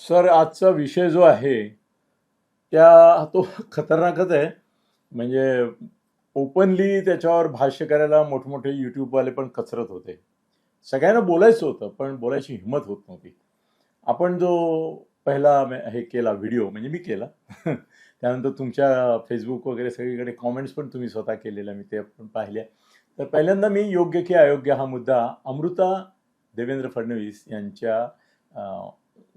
Sir आजचा विषय जो आहे त्या तो खतरनाकच आहे. म्हणजे ओपनली त्याच्यावर भाष्य करायला मोठमोठे यूट्यूबवाले पण कचरत होते. सगळ्यांना बोलायचं होतं पण बोलायची हिंमत होत नव्हती. आपण जो पहिला हे केला व्हिडिओ म्हणजे मी केला त्यानंतर तुमच्या फेसबुक वगैरे सगळीकडे कॉमेंट्स पण तुम्ही स्वतः केलेल्या मी ते पण पाहिल्या. तर पहिल्यांदा मी योग्य की अयोग्य हा मुद्दा अमृता देवेंद्र फडणवीस यांच्या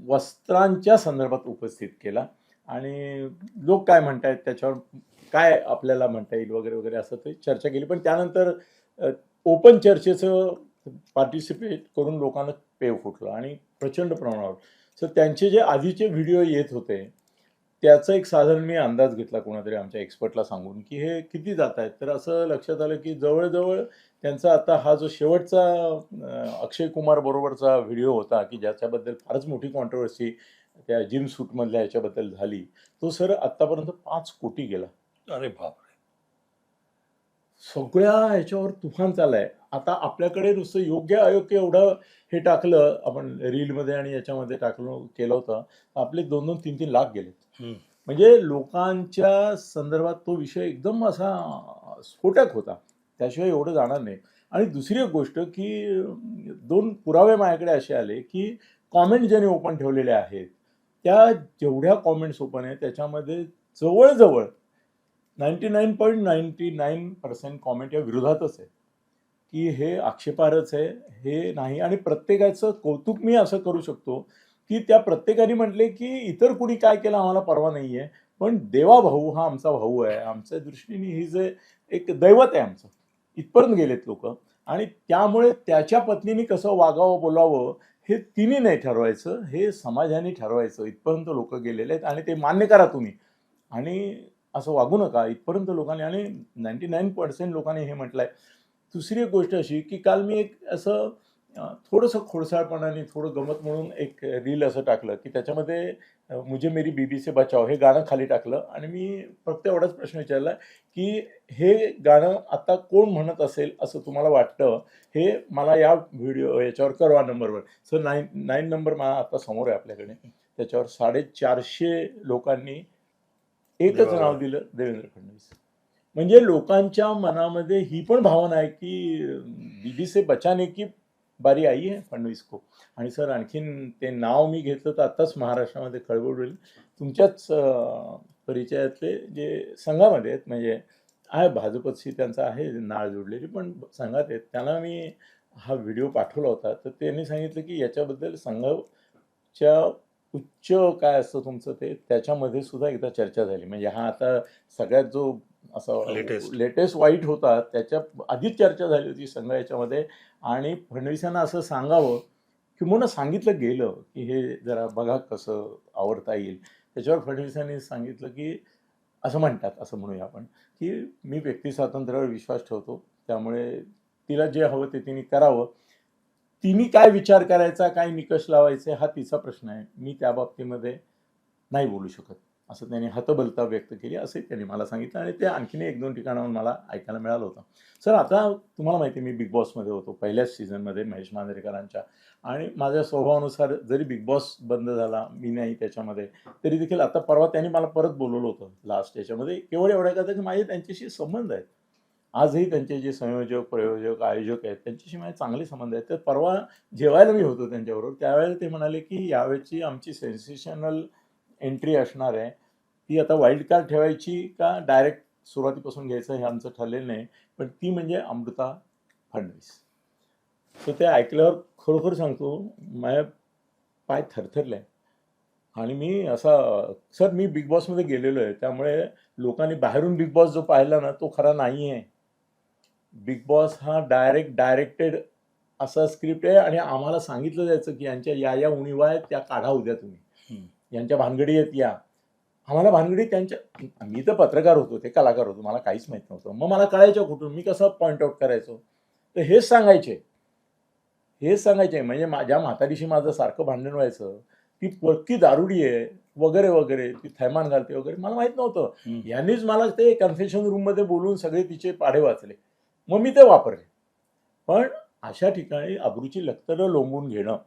वस्त्रांच्या संदर्भात उपस्थित केला. आणि लोक काय म्हणतायत त्याच्यावर काय आपल्याला म्हणता येईल वगैरे वगैरे असं ते चर्चा केली. पण त्यानंतर ओपन चर्चेचं पार्टिसिपेट करून लोकांना पेव फुटलं आणि प्रचंड प्रमाणावर. सर त्यांचे जे आधीचे व्हिडिओ येत होते त्याचा एक साधारण मी अंदाज घेतला कोणातरी आमच्या एक्सपर्टला सांगून की हे किती जात आहेत तर असं लक्षात आलं की जवळजवळ त्यांचा आता हा जो शेवटचा अक्षय कुमार बरोबरचा व्हिडिओ होता की ज्याच्याबद्दल फारच मोठी कॉन्ट्रोवर्सी त्या जिम सूटमधल्या याच्याबद्दल झाली तो सर आत्तापर्यंत पाच कोटी गेला. अरे बापरे. सगळ्या ह्याच्यावर तुफान चाललाय. आता आपल्याकडे नुसतं योग्य अयोग्य एवढं हे टाकलं आपण रीलमध्ये आणि याच्यामध्ये टाकलं केलं होतं आपले दोन दोन तीन तीन लाख गेले. म्हणजे लोकांच्या संदर्भात तो विषय एकदम असा स्फोटक होता. त्याशिवाय एवढं जाणार नाही. आणि दुसरी एक गोष्ट की दोन पुरावे माझ्याकडे असे आले की कॉमेंट ज्याने ओपन ठेवलेले आहेत त्या जेवढ्या कॉमेंट्स ओपन आहेत त्याच्यामध्ये जवळजवळ ninety nine point ninety nine percent comment या विरोधातच आहे की हे आक्षेपारच आहे हे नाही. आणि प्रत्येकाचं कौतुक मी असं करू शकतो की त्या प्रत्येकाने म्हटले की इतर कुणी काय केलं आम्हाला परवा नाही आहे पण देवा भाऊ हा आमचा भाऊ आहे. आमच्या दृष्टीने ही जे एक दैवत आहे आमचं. इथपर्यंत गेलेत लोक. आणि त्यामुळे त्याच्या पत्नीने कसं वागावं बोलावं हे तिने नाही ठरवायचं. हे समाजाने ठरवायचं. इथपर्यंत लोक गेलेले आहेत आणि ते मान्य करा तुम्ही. आणि असं वागू नका. इथपर्यंत लोकांनी आणि नाईन्टी नाईन पर्सेंट लोकांनी हे म्हटलं आहे दुसरी एक गोष्ट अशी की काल मी एक असं थोडंसं खोडसाळपणाने थोडं गमत म्हणून एक रील असं टाकलं की त्याच्यामध्ये मुझे मेरी बीबी से बचाव हे गाणं खाली टाकलं. आणि मी फक्त एवढाच प्रश्न विचारला की हे गाणं आता कोण म्हणत असेल असं तुम्हाला वाटतं? हे मला या व्हिडिओ याच्यावर कळवा नंबरवर. सर नाईन नाईन नंबर मला आता समोर आहे आपल्याकडे. त्याच्यावर साडेचारशे लोकांनी एकच नाव दिलं देवेंद्र फडणवीस. म्हणजे लोकांच्या मनामध्ये ही पण भावना आहे की बीबी से बचाने की बारी आई आहे फडणवीस को आणि सर आणखीन ते नाव मी घेतलं तर आत्ताच महाराष्ट्रामध्ये खळबळ होईल. तुमच्याच परिचयातले जे संघामध्ये आहेत म्हणजे आहे भाजपशी त्यांचा आहे नाळ जोडलेली पण संघात आहेत. त्यांना मी हा व्हिडिओ पाठवला होता. तर त्यांनी सांगितलं की याच्याबद्दल संघाच्या उच्च काय असतं तुमचं ते? त्याच्यामध्ये सुद्धा एकदा चर्चा झाली. म्हणजे हा आता सगळ्यात जो असं Latest. लेटेस्ट वाईट होता त्याच्या आधीच चर्चा झाली होती संघ याच्यामध्ये. आणि फडणवीसांना असं सांगावं किंवा सांगितलं गेलं की हे जरा बघा कसं आवडता येईल. त्याच्यावर फडणवीसांनी सांगितलं की असं म्हणतात असं म्हणूया आपण की मी व्यक्ती स्वातंत्र्यावर विश्वास ठेवतो. त्यामुळे तिला जे हवं ते तिने करावं. तिने काय विचार करायचा काय निकष लावायचे हा तिचा प्रश्न आहे. मी त्या बाबतीमध्ये नाही बोलू शकत. असं त्यांनी हतबलता व्यक्त केली असे त्यांनी मला सांगितलं आणि ते आणखीन एक दोन ठिकाणाहून मला ऐकायला मिळालं होतं. सर आता तुम्हाला माहिती मी बिग बॉसमध्ये होतो पहिल्याच सीझनमध्ये महेश मांजरेकरांच्या. आणि माझ्या स्वभावानुसार जरी बिग बॉस बंद झाला मी नाही त्याच्यामध्ये तरी देखील आता परवा त्यांनी मला परत बोलवलं होतं लास्ट याच्यामध्ये. केवळ एवढ्या करता की माझे त्यांच्याशी संबंध आहेत. आजही त्यांचे जे संयोजक प्रयोजक आयोजक आहेत त्यांच्याशी माझे चांगले संबंध आहेत. तर परवा जेवायला मी होतो त्यांच्याबरोबर. त्यावेळेला ते म्हणाले की यावेळची आमची सेन्सेशनल एंट्री असणार आहे. ती आता वाईल्ड कार्ड ठेवायची का डायरेक्ट सुरुवातीपासून घ्यायचं हे आमचं ठरलेलं नाही. पण ती म्हणजे अमृता फडणवीस. तर ते ऐकल्यावर खरोखर सांगतो माझ्या पाय थरथरले. आणि मी असा सर मी बिग बॉसमध्ये गेलेलो आहे. त्यामुळे लोकांनी बाहेरून बिग बॉस जो पाहिला ना तो खरा नाही आहे बिग बॉस हा डायरेक्ट डायरेक्टेड असा स्क्रिप्ट आहे आणि आम्हाला सांगितलं जायचं की यांच्या या या उणीवा आहेत त्या काढा उद्या तुम्ही. यांच्या भानगडी आहेत या. आम्हाला भानगडी त्यांच्या मी तर पत्रकार होतो ते कलाकार होतो मला काहीच माहीत नव्हतं. मग मला कळायचं कुठून मी कसं पॉईंट आउट करायचो? तर हेच सांगायचे. हेच सांगायचे म्हणजे माझ्या म्हातारीशी माझं सारखं भांडण व्हायचं ती पक्की दारुडी आहे वगैरे वगैरे ती थैमान घालते वगैरे मला माहीत नव्हतं. यांनीच मला ते कन्फेशन रूममध्ये बोलून सगळे तिचे पाढे वाचले. मग मी ते वापरले. पण अशा ठिकाणी अब्रूची लक्तरं लोंबून घेणं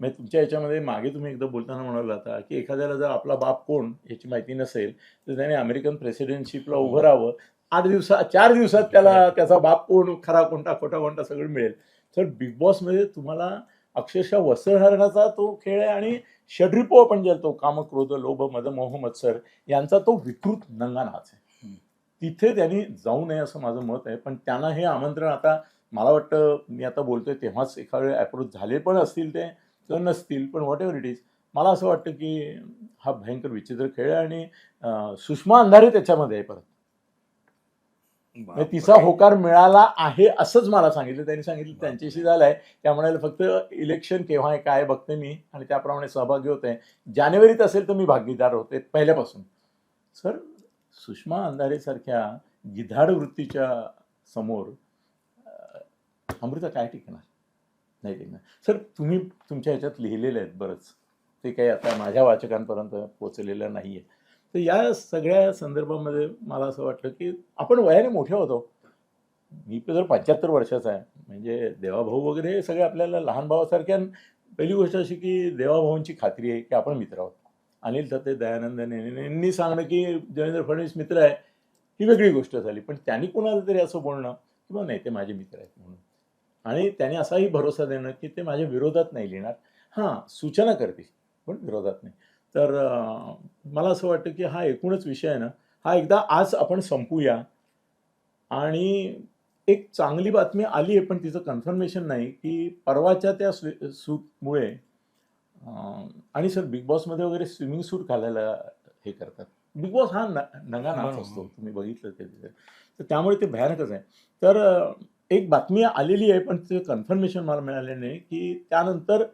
म्हणजे तुमच्या याच्यामध्ये मागे तुम्ही एकदा बोलताना म्हणाला होता की एखाद्याला जर आपला बाप कोण याची माहिती नसेल तर त्याने अमेरिकन प्रेसिडेंटशिपला उभं राहावं. आठ दिवसात चार दिवसात त्याला त्याचा बाप कोण खरा कोणता खोटा कोणता सगळं मिळेल. तर बिग बॉसमध्ये तुम्हाला अक्षरशः वस्त्रहरणाचा तो खेळ आहे आणि षड्रिपो आपण ज्याला काम क्रोध लोभ मद मोह मत्सर यांचा तो विकृत नंगा नाच आहे. तिथे त्यांनी जाऊ नये असं माझं मत आहे. पण त्यांना हे आमंत्रण आता मला वाटतं मी आता बोलतोय तेव्हाच एका वेळी अप्रोच झाले पण असतील ते किंवा नसतील पण व्हॉट एव्हर इट इज मला असं वाटतं की हा भयंकर विचित्र खेळ आहे आणि सुषमा अंधारे त्याच्यामध्ये आहे परत. म्हणजे तिचा होकार मिळाला आहे असंच मला सांगितलं. त्यांनी सांगितलं त्यांच्याशी झालंय. त्या म्हणाले फक्त इलेक्शन केव्हा आहे काय बघते मी. आणि त्याप्रमाणे सहभागी होते. जानेवारीत असेल तर मी भागीदार होते पहिल्यापासून. सर सुषमा अंधारेसारख्या गिधाड वृत्तीच्या समोर अमृता काय टिकणार? नाही टिकणार. सर तुम्ही तुमच्या ह्याच्यात लिहिलेले आहेत बरंच. ते काही आता माझ्या वाचकांपर्यंत पोचलेलं नाही आहे तर या सगळ्या संदर्भामध्ये मला असं वाटलं की आपण वयाने मोठे होतो हो. मी जर पंच्याहत्तर वर्षाचा आहे. म्हणजे देवाभाऊ वगैरे हे सगळे आपल्याला लहान भावासारख्या पहिली गोष्ट अशी की देवाभाऊंची खात्री आहे की आपण मित्र आहोत. अनिल थत्ते दयानंद यांनी सांगणं की देवेंद्र फडणवीस मित्र आहे ही वेगळी गोष्ट झाली. पण त्यांनी कोणाला तरी असं बोलणं किंवा नाही ते माझे मित्र आहेत म्हणून. आणि त्याने असाही भरोसा देणं की ते माझ्या विरोधात नाही लिहिणार. हां सूचना करतील पण विरोधात नाही. तर मला असं वाटतं की हा एकूणच विषय आहे ना हा एकदा आज आपण संपूया. आणि एक चांगली बातमी आली आहे पण तिचं कन्फर्मेशन नाही की परवाच्या त्या सु सूटमुळे आणि सर बिग बॉसमध्ये वगैरे स्विमिंग सूट घालायला हे करतात. बिग बॉस हा न- नंगा नाच. असतो. तुम्ही बघितलं ते. तिथे. तर त्यामुळे ते भयानकच आहे. तर एक बातमी आलेली आहे पण ते कन्फर्मेशन मला मिळालेलं नाही की त्यानंतर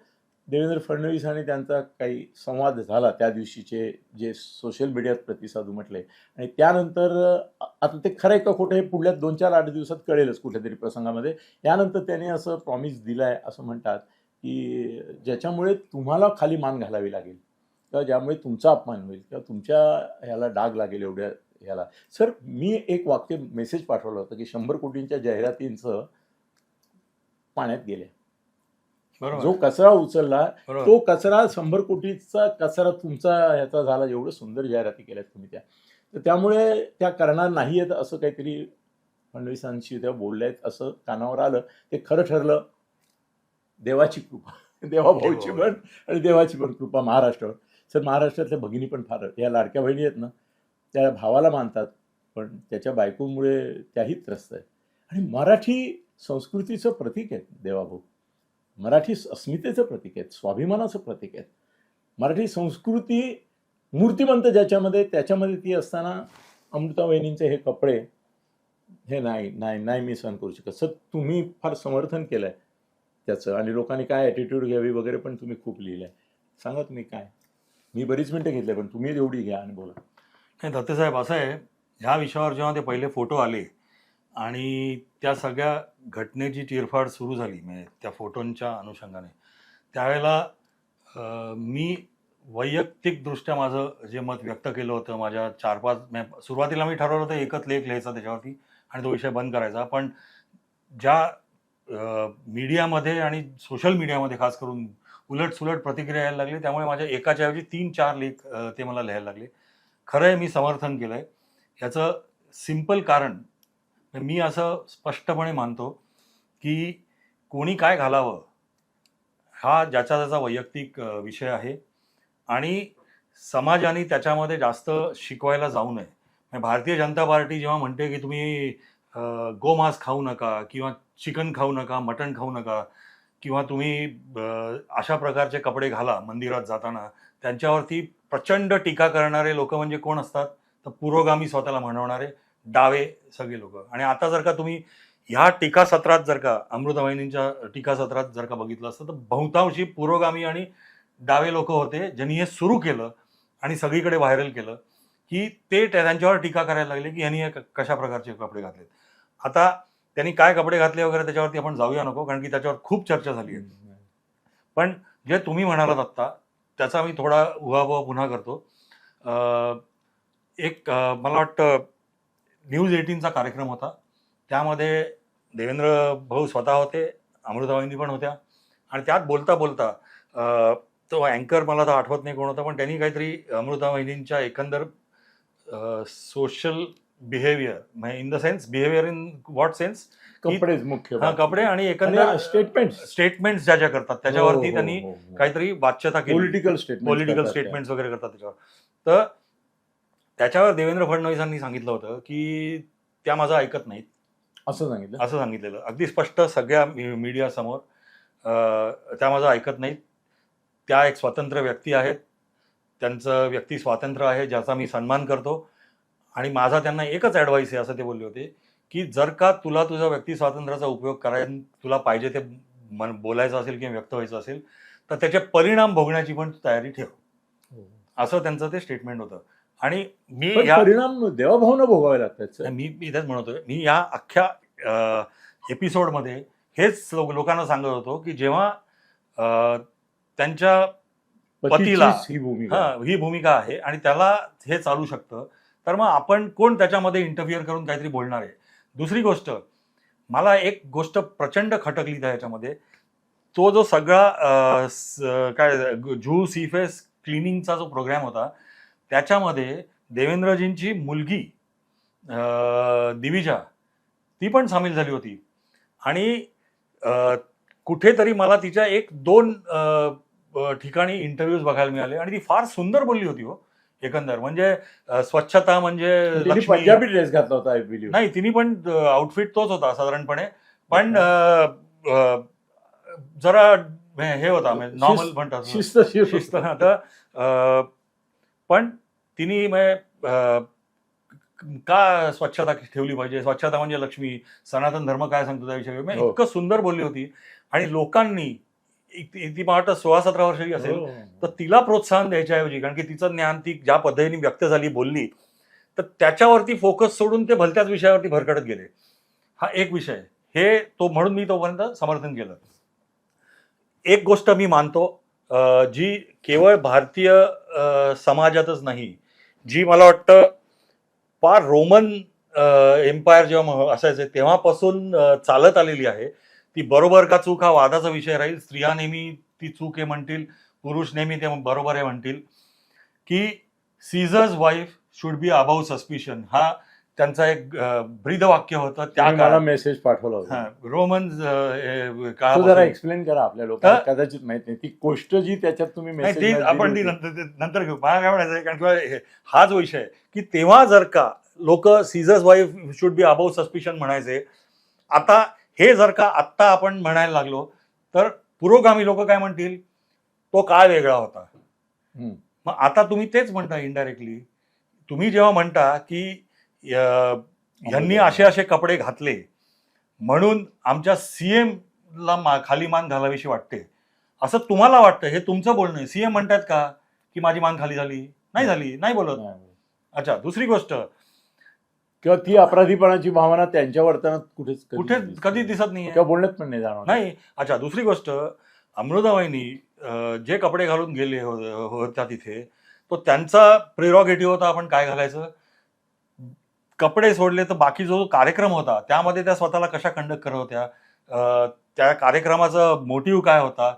देवेंद्र फडणवीस आणि त्यांचा काही संवाद झाला त्या दिवशीचे जे सोशल मीडियात प्रतिसाद उमटले. आणि त्यानंतर आता ते खरं आहे का खोटं हे पुढल्या दोन चार आठ दिवसात कळेलच कुठल्या तरी प्रसंगामध्ये. यानंतर त्याने असं प्रॉमिस दिलं आहे असं म्हणतात. की ज्याच्यामुळे तुम्हाला खाली मान घालावी लागेल किंवा ज्यामुळे तुमचा अपमान होईल किंवा तुमच्या ह्याला डाग लागेल एवढ्या ह्याला. सर मी एक वाक्य मेसेज पाठवलं होतं की शंभर कोटींच्या जाहिरातींचं पाण्यात गेल्या. बरोबर. जो कचरा उचलला तो कचरा शंभर कोटीचा कचरा तुमचा ह्याचा झाला एवढं सुंदर जाहिराती केल्यात तुम्ही त्या. तर त्यामुळे त्या करणार नाही आहेत असं काहीतरी फडणवीसांशी त्या बोलल्या आहेत असं कानावर आलं. ते खरं ठरलं. देवाची कृपा. देवाभाऊची पण आणि देवाची पण कृपा महाराष्ट्रावर. सर महाराष्ट्रातल्या भगिनी पण फार या लाडक्या बहिणी आहेत ना त्या भावाला मानतात पण त्याच्या बायकोमुळे त्याही त्रस्त आहे. आणि मराठी संस्कृतीचं प्रतीक आहे देवाभाऊ मराठी अस्मितेचं प्रतीक आहेत स्वाभिमानाचं प्रतीक आहेत. मराठी संस्कृती मूर्तिमंत ज्याच्यामध्ये त्याच्यामध्ये ती असताना अमृता वहिनींचे हे कपडे हे नाही नाही नाही मी सहन करू शकत. सर तुम्ही फार समर्थन केलं आहे त्याचं. आणि लोकांनी काय ॲटिट्यूड घ्यावी वगैरे पण तुम्ही खूप लिहिलं आहे सांगा तुम्ही काय? मी बरीच मिनटं घेतली पण तुम्ही एवढी घ्या आणि बोला. नाही दत्तेसाहेब असं आहे ह्या विषयावर जेव्हा ते पहिले फोटो आले आणि त्या सगळ्या घटनेची चिरफाड सुरू झाली म्हणजे त्या फोटोंच्या अनुषंगाने त्यावेळेला मी वैयक्तिकदृष्ट्या माझं जे मत व्यक्त केलं होतं माझ्या चार पाच म्हणजे सुरुवातीला मी ठरवलं होतं एकच लेख लिहायचा त्याच्यावरती आणि तो विषय बंद करायचा. पण ज्या मीडियामध्ये आणि सोशल मीडियामध्ये खास करून उलट सुलट प्रतिक्रिया यायला लागली. त्यामुळे माझ्या एकाच्या ऐवजी तीन चार लेख ते मला लिहायला लागले. खरं आहे मी समर्थन केलं आहे याचं सिंपल कारण मी असं स्पष्टपणे मानतो की कोणी काय घालावं हा ज्याचा त्याचा वैयक्तिक विषय आहे. आणि समाजाने त्याच्यामध्ये जास्त शिकवायला जाऊ नये. भारतीय जनता पार्टी जेव्हा म्हणते की तुम्ही गोमांस खाऊ नका किंवा चिकन खाऊ नका मटण खाऊ नका किंवा तुम्ही अशा प्रकारचे कपडे घाला मंदिरात जाताना. त्यांच्यावरती प्रचंड टीका करणारे लोक म्हणजे कोण असतात? तर पुरोगामी स्वतःला म्हणवणारे डावे सगळे लोक. आणि आता जर का तुम्ही ह्या टीकासत्रात जर का अमृतवाहिनींच्या टीकासत्रात जर का बघितलं असतं तर बहुतांशी पुरोगामी आणि डावे लोक होते ज्यांनी हे सुरू केलं आणि सगळीकडे व्हायरल केलं की ते त्यांच्यावर टीका करायला लागले की यांनी हे कशा प्रकारचे कपडे घातलेत. आता त्यांनी काय कपडे घातले वगैरे त्याच्यावरती आपण जाऊया नको कारण की त्याच्यावर खूप चर्चा झाली आहे. पण जे तुम्ही म्हणालात आत्ता त्याचा मी थोडा उहापोहा पुन्हा करतो. एक मला वाटतं न्यूज एटीनचा कार्यक्रम होता. त्यामध्ये देवेंद्र भाऊ स्वतः होते अमृतावाहिनी पण होत्या. आणि त्यात बोलता बोलता तो अँकर मला तर आठवत नाही कोण होता पण त्यांनी काहीतरी अमृता वहिनींच्या एकंदर social behaviour in the sense behaviour in what sense? कपडेच मुख्य हा कपडे आणि एकंदर स्टेटमेंट स्टेटमेंट ज्या ज्या करतात हो, त्याच्यावरती त्यांनी काहीतरी वाच्यता केली. पॉलिटिकल स्टेटमेंट पॉलिटिकल स्टेटमेंट्स वगैरे करतात त्याच्यावर. तर त्याच्यावर देवेंद्र फडणवीसांनी सांगितलं होतं की त्या माझं ऐकत नाहीत. असं सांगितलं? असं सांगितलेलं. अगदी स्पष्ट सगळ्या मीडिया समोर त्या माझं ऐकत नाहीत. त्या एक स्वतंत्र व्यक्ती आहेत. त्यांचं व्यक्ती स्वातंत्र्य आहे ज्याचा मी सन्मान करतो. आणि माझा त्यांना एकच ॲडवाईस आहे असं ते बोलले होते की जर का तुला तुझ्या व्यक्ती स्वातंत्र्याचा उपयोग करायला तुला पाहिजे ते मन बोलायचं असेल किंवा व्यक्त व्हायचं असेल तर त्याचे परिणाम भोगण्याची पण तयारी ठेव हो. असं त्यांचं ते स्टेटमेंट होतं आणि मी या परिणाम देवाभावना भोगावे लागतात. मी मी इथेच म्हणतोय मी या अख्ख्या एपिसोडमध्ये हेच लोकांना सांगत होतो की जेव्हा त्यांच्या पतीला- ही भूमिका ही भूमिका आहे आणि त्याला हे चालू शकतं तर मग आपण कोण त्याच्यामध्ये इंटरफिअर करून काहीतरी बोलणार आहे? दुसरी गोष्ट मला एक गोष्ट प्रचंड खटकली त्या ह्याच्यामध्ये तो जो सगळा स- काय झू सीफेस क्लिनिंगचा जो प्रोग्राम होता त्याच्यामध्ये देवेंद्रजींची मुलगी दिविजा ती पण सामील झाली होती. आणि कुठेतरी मला तिच्या एक दोन ठिकाणी इंटरव्ह्यूज बघायला मिळाले. आणि ती फार सुंदर बोलली होती हो. एकंदर. म्हणजे स्वच्छता म्हणजे पंजाबी ड्रेस घातला होता आय बिलीव्ह नाही तिने पण आउटफिट तोच होता साधारणपणे. पण जरा हे होता नॉर्मल शिस्त- म्हणतात. शिस्त शिस्त. अ, पण तिने म्हणजे, का स्वच्छता ठेवली पाहिजे? स्वच्छता म्हणजे लक्ष्मी. सनातन धर्म काय सांगतो त्याविषयी? म्हणजे हो. इतकं सुंदर बोलली होती. आणि लोकांनी ती मला वाटतं सोळा सतरा वर्षाची असेल हो. तर तिला प्रोत्साहन द्यायच्याऐवजी कारण की तिचं ज्ञान ती ज्या पद्धतीने व्यक्त झाली बोलली तर त्याच्यावरती फोकस सोडून ते भलत्याच विषयावरती भरकटत गेले. हा एक विषय. हे तो म्हणून मी तोपर्यंत समर्थन केलं. एक गोष्ट मी मानतो जी केवळ भारतीय समाजातच नाही जी मला वाटतं फार रोमन एम्पायर जेव्हा असायचे तेव्हापासून चालत आलेली आहे ती बरोबर का चूक हा वादाचा विषय राहील. स्त्रिया नेहमी ती चूक आहे म्हणतील पुरुष नेहमी ते बरोबर आहे म्हणतील. की Caesar's wife should be above suspicion हा त्यांचा एक ब्रीद वाक्य होतं. त्या काळात मेसेज पाठवला होता. रोमन जरा एक्सप्लेन करा आपल्या लोकांना हा? कदाचित माहीत नाही. ती गोष्ट जी त्याच्यात तुम्ही मेसेज ती आपण ती नंतर घेऊ. मला काय म्हणायचं कारण किंवा हे- हा जो विषय आहे, की तेव्हा जर का लोक Caesar's wife should be above suspicion म्हणायचे आता हे जर का आत्ता आपण म्हणायला लागलो तर पुरोगामी लोक काय म्हणतील? तो काळ वेगळा होता. मग आता तुम्ही तेच म्हणता इनडायरेक्टली तुम्ही जेव्हा म्हणता की ह्यांनी असे असे कपडे घातले म्हणून आमच्या सीएम ला मा- खाली मान घालावीशी वाटते. असं तुम्हाला वाटतं? हे तुमचं बोलणं आहे. सीएम म्हणतात का की माझी मान खाली झाली? नाही झाली. नाही बोलत. अच्छा दुसरी गोष्ट. किंवा ती अपराधीपणाची भावना त्यांच्या वर्तनात कुठेच कुठे दिसत कधी नाही. दिसत नाहीये. किंवा बोलण्यात पण नाही जाणार नाही. अच्छा दुसरी गोष्ट अमृताबाईंनी जे कपडे घालून गेले हो- होत्या तिथे तो त्यांचा प्रिरॉगेटिव्ह होता आपण काय घालायचं? कपडे सोडले तर बाकी जो कार्यक्रम होता त्यामध्ये त्या स्वतःला कशा कंडक्ट करत होत्या? त्या कार्यक्रमाचा मोटिव्ह काय होता?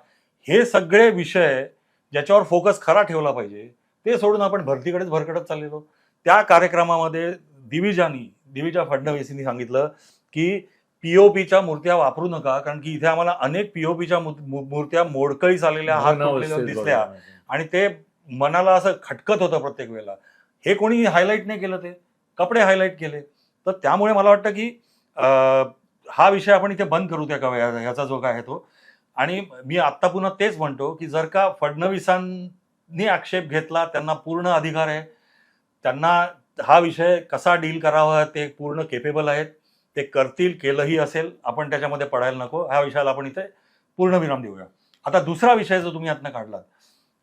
हे सगळे विषय ज्याच्यावर फोकस खरा ठेवला पाहिजे ते सोडून आपण भरतीकडेच भरकटत चाललेलो. त्या कार्यक्रमामध्ये दिविजानी दिविजा फडणवीसींनी सांगितलं की पीओपीच्या मूर्त्या वापरू नका कारण की इथे आम्हाला अनेक पीओपीच्या मूर्त्या मोडकळीस आलेल्या हात दिसल्या. आणि ते मनाला असं खटकत होतं प्रत्येक वेळेला. हे कोणी हायलाईट नाही केलं ते. कपडे हायलाईट केले. तर त्यामुळे मला वाटतं की हा विषय आपण इथे बंद करू त्या का ह्याचा जो काय आहे तो. आणि मी आत्ता पुन्हा तेच म्हणतो की जर का फडणवीसांनी आक्षेप घेतला त्यांना पूर्ण अधिकार आहे. त्यांना हा विषय कसा डील करावा ते पूर्ण केपेबल आहेत. ते करतील केलंही असेल. आपण त्याच्यामध्ये पडायला नको. ह्या विषयाला आपण इथे पूर्ण विराम देऊया. आता दुसरा विषय जो तुम्ही यातनं काढलात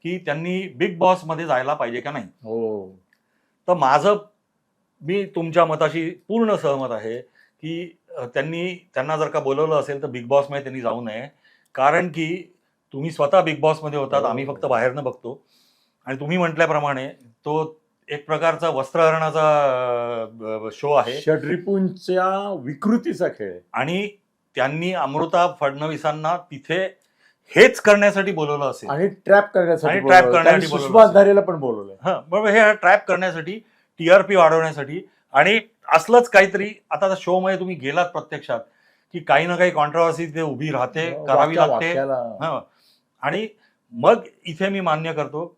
की त्यांनी बिग बॉसमध्ये जायला पाहिजे का नाही? हो. तर माझं मी तुमच्या मताशी पूर्ण सहमत आहे की त्यांनी त्यांना जर का बोलवलं असेल तर बिग बॉसमध्ये त्यांनी जाऊ नये. कारण की तुम्ही स्वतः बिग बॉसमध्ये होतात आम्ही फक्त बाहेरनं बघतो. आणि तुम्ही म्हटल्याप्रमाणे तो एक प्रकारचा वस्त्रहरणाचा शो आहे. षड्रिपूंच्या विकृतीचा खेळ आणि त्यांनी अमृता फडणवीसांना तिथे हेच करण्यासाठी बोलवलं असेल. आणि ट्रॅप करण्यासाठी बोलवलंय. करण्यासाठी बोलवलं पण बोलवलंय. हा बरोबर हे ट्रॅप करण्यासाठी टीआरपी वाढवण्यासाठी. आणि असलंच काहीतरी आता शो मध्ये तुम्ही गेलात प्रत्यक्षात की काही ना काही कॉन्ट्रोवर्सी ते उभी राहते करावी वाक्या- लागते. हा. आणि मग इथे मी मान्य करतो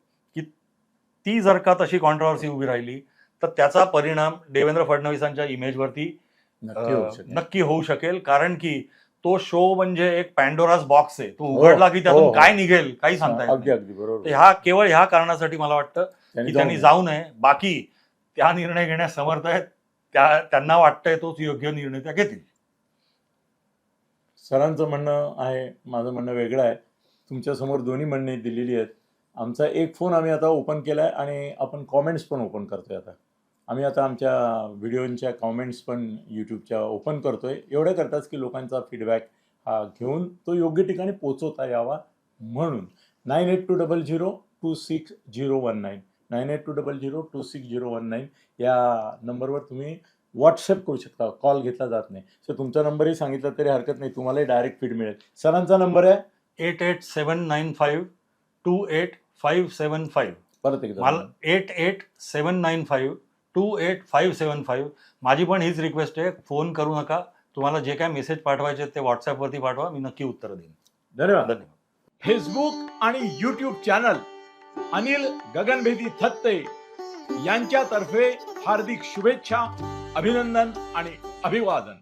ती जर का तशी कॉन्ट्रोवर्सी उभी राहिली तर त्याचा परिणाम देवेंद्र फडणवीसांच्या इमेजवरती नक्की होऊ शकेल. नक्की होऊ शकेल. कारण की तो शो म्हणजे एक पॅन्डोरास बॉक्स आहे. तो हो, उघडला की हो, त्यातून हो. काय निघेल काही सांगता येत ह्या केवळ ह्या कारणासाठी मला वाटतं की त्यांनी जाऊ नये. बाकी त्या निर्णय घेण्यास समर्थ आहेत. त्या त्यांना वाटतंय तोच योग्य निर्णय त्या घेतील. सरांचं म्हणणं आहे माझं म्हणणं वेगळं आहे. तुमच्यासमोर दोन्ही म्हणणे दिलेली आहेत. आमचा एक फोन आम्ही आता ओपन केला आहे आणि आपण कॉमेंट्स पण ओपन करतो आहे आता. आम्ही आता आमच्या व्हिडिओंच्या कॉमेंट्स पण यूट्यूबच्या ओपन करतोय. एवढं करताच की लोकांचा फीडबॅक हा घेऊन तो योग्य ठिकाणी पोचवता यावा म्हणून. Nine eight two double zero two six zero one nine nine eight two double zero two six zero one nine या नंबरवर तुम्ही व्हॉट्सअप करू शकता. कॉल घेतला जात नाही. सर तुमचा नंबरही सांगितला तरी हरकत नाही. तुम्हालाही डायरेक्ट फीड मिळेल. सरांचा नंबर आहे. Eight eight seven nine five two eight five seven five परत एकदा मला eight eight seven nine five two eight five seven five माझी पण हीच रिक्वेस्ट आहे फोन करू नका. तुम्हाला जे काय मेसेज पाठवायचे आहेत ते व्हॉट्सअपवरती पाठवा मी नक्की उत्तर देईन. धन्यवाद. धन्यवाद. फेसबुक आणि युट्यूब चॅनल अनिल गगनभेदी थत्ते यांच्यातर्फे हार्दिक शुभेच्छा अभिनंदन आणि अभिवादन.